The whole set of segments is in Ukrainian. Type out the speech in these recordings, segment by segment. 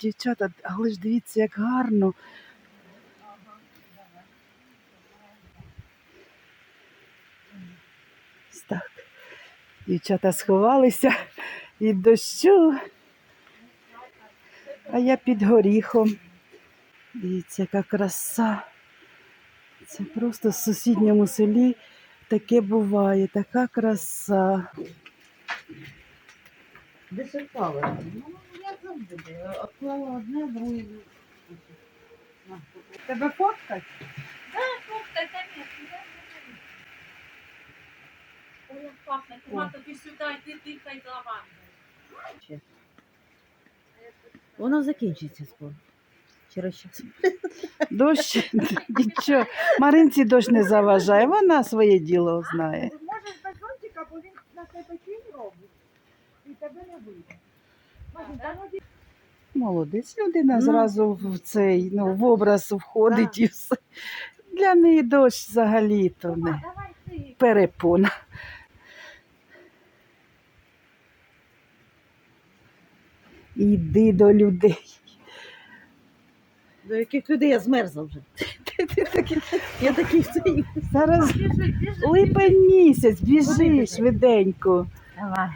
Дівчата, але ж дивіться, як гарно. Так. Дівчата сховалися від дощу. А я під горіхом. Дивіться, яка краса. Це просто в сусідньому селі таке буває, така краса. Десертали. Я завжди. Обклала одне, друге. На, Тебе фоткать? Ой, як пахне. Кума, тобі сюди, йди дихай лаванди. Воно закінчиться скоро. Через час. Дощ, нічого. Маринці дощ не заважає, вона своє діло знає. Молодець, людина Ну. зразу в цей ну, в образ входить і все. Для неї дощ взагалі то не перепона. Іди до людей. До яких людей я змерзла вже. Я такий цей. Зараз липень місяць, біжи швиденько. Давай.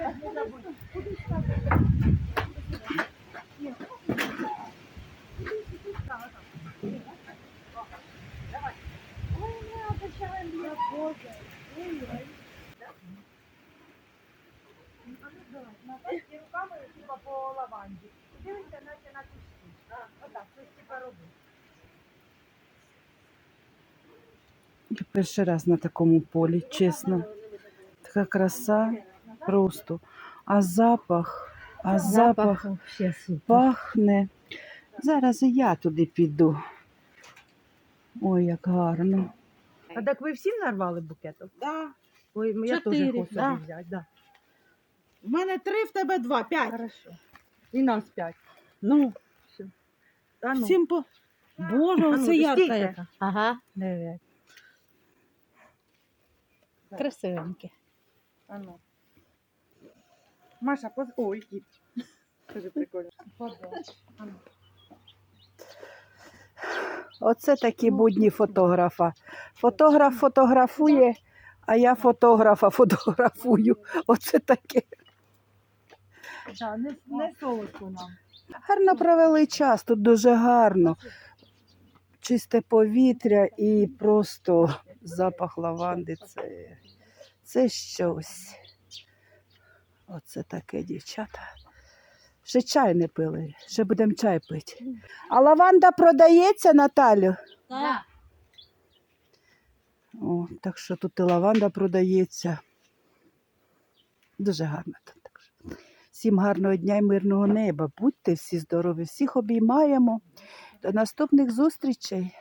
Я перший раз на такому полі, чесно. Така краса просто. А запах, а запах вообще пахне. Зараз і я туди піду. Ой, як гарно. А так ви всі нарвали букетом? Да. Ой, я теж хочу да. взяти, да. У мене три, в тебе два, п'ять. Хорошо. І нас п'ять. Ну, А ну. всім по. Боже, А ну, ярка яка. Ага, Дев'ять. красивеньке. А ну. Маша, поз... Ой, кіт. Дуже прикольно. Оце такі будні фотографа. Фотограф фотографує, а я фотографа фотографую. Оце таке. Да, не, не солодко нам. Гарно провели час, тут дуже гарно. Чисте повітря і просто запах лаванди. Це, це щось. Оце таке, дівчата. Ще чай не пили, ще будемо чай пити. А лаванда продається, Наталю? Так. О, так що тут і лаванда продається. Дуже гарно тут. Всім гарного дня і мирного неба. Будьте всі здорові, всіх обіймаємо. До наступних зустрічей.